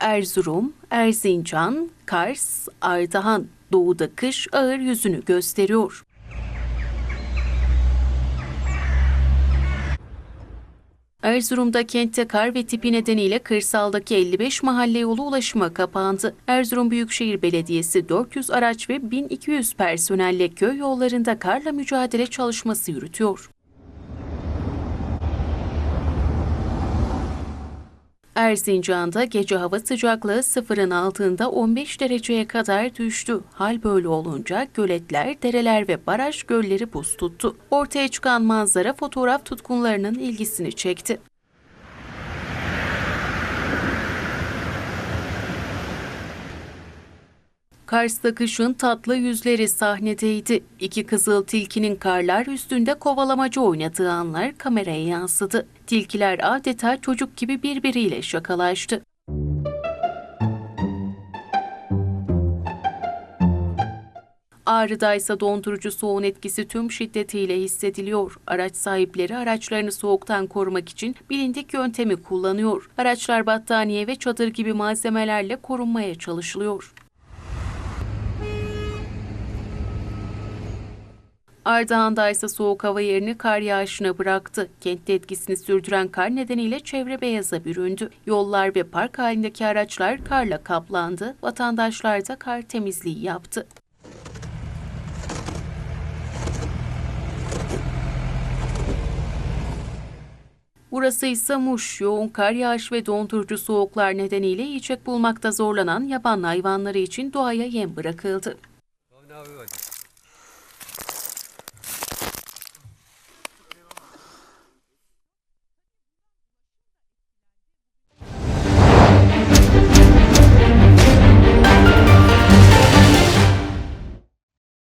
Erzurum, Erzincan, Kars, Ardahan doğuda kış ağır yüzünü gösteriyor. Erzurum'da kentte kar ve tipi nedeniyle kırsaldaki 55 mahalle yolu ulaşıma kapandı. Erzurum Büyükşehir Belediyesi 400 araç ve 1200 personelle köy yollarında karla mücadele çalışması yürütüyor. Erzincan'da gece hava sıcaklığı sıfırın altında 15 dereceye kadar düştü. Hal böyle olunca göletler, dereler ve baraj gölleri buz tuttu. Ortaya çıkan manzara fotoğraf tutkunlarının ilgisini çekti. Kars'ta kışın tatlı yüzleri sahnedeydi. İki kızıl tilkinin karlar üstünde kovalamaca oynadığı anlar kameraya yansıdı. Tilkiler adeta çocuk gibi birbiriyle şakalaştı. Ağrı'da ise dondurucu soğuğun etkisi tüm şiddetiyle hissediliyor. Araç sahipleri araçlarını soğuktan korumak için bilindik yöntemi kullanıyor. Araçlar battaniye ve çadır gibi malzemelerle korunmaya çalışılıyor. Ardahan'da ise soğuk hava yerini kar yağışına bıraktı. Kentte etkisini sürdüren kar nedeniyle çevre beyaza büründü. Yollar ve park halindeki araçlar karla kaplandı. Vatandaşlar da kar temizliği yaptı. Burası ise Muş. Yoğun kar yağış ve dondurucu soğuklar nedeniyle yiyecek bulmakta zorlanan yaban hayvanları için doğaya yem bırakıldı.